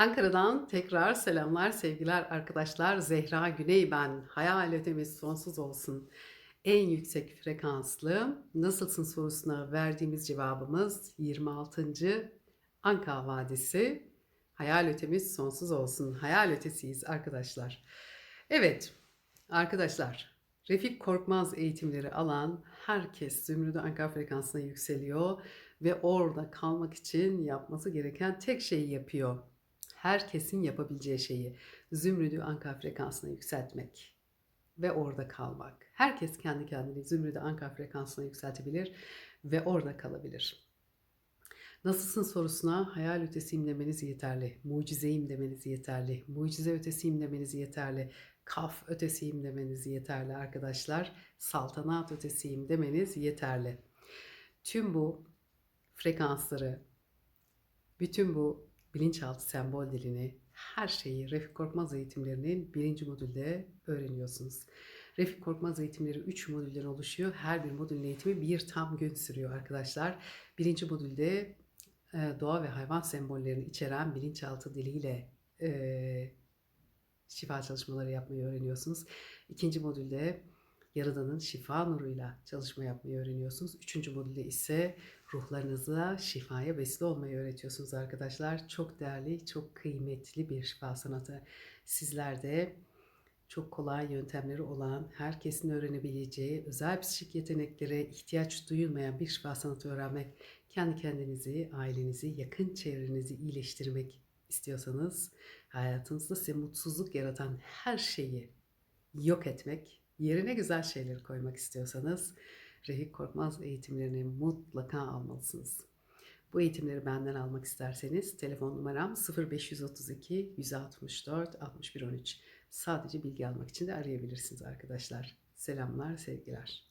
Ankara'dan tekrar selamlar, sevgiler arkadaşlar. Zehra Güney ben. Hayal ötemiz sonsuz olsun. En yüksek frekanslı nasılsın sorusuna verdiğimiz cevabımız 26. Anka Vadisi. Hayal ötemiz sonsuz olsun. Hayal ötesiyiz arkadaşlar. Evet arkadaşlar Refik Korkmaz eğitimleri alan herkes Zümrüdü Anka frekansına yükseliyor ve orada kalmak için yapması gereken tek şeyi yapıyor herkesin yapabileceği şeyi zümrüdü anka frekansına yükseltmek ve orada kalmak. Herkes kendi kendini zümrüdü anka frekansına yükseltebilir ve orada kalabilir. Nasılsın sorusuna hayal ötesiyim demeniz yeterli. Mucizeyim demeniz yeterli. Mucize ötesiyim demeniz yeterli. Kaf ötesiyim demeniz yeterli arkadaşlar. Saltanat ötesiyim demeniz yeterli. Tüm bu frekansları, bütün bu bilinçaltı sembol dilini, her şeyi Refik Korkmaz eğitimlerinin birinci modülde öğreniyorsunuz. Refik Korkmaz eğitimleri 3 modülden oluşuyor. Her bir modülün eğitimi bir tam gün sürüyor arkadaşlar. Birinci modülde e, doğa ve hayvan sembollerini içeren bilinçaltı diliyle e, şifa çalışmaları yapmayı öğreniyorsunuz. İkinci modülde Yaradan'ın şifa nuruyla çalışma yapmayı öğreniyorsunuz. Üçüncü modülde ise ruhlarınıza şifaya vesile olmayı öğretiyorsunuz arkadaşlar. Çok değerli, çok kıymetli bir şifa sanatı. Sizler de çok kolay yöntemleri olan, herkesin öğrenebileceği, özel psikik yeteneklere ihtiyaç duyulmayan bir şifa sanatı öğrenmek, kendi kendinizi, ailenizi, yakın çevrenizi iyileştirmek istiyorsanız, hayatınızda size mutsuzluk yaratan her şeyi yok etmek, yerine güzel şeyleri koymak istiyorsanız, Refik Korkmaz eğitimlerini mutlaka almalısınız. Bu eğitimleri benden almak isterseniz telefon numaram 0532 164 61 13. Sadece bilgi almak için de arayabilirsiniz arkadaşlar. Selamlar, sevgiler.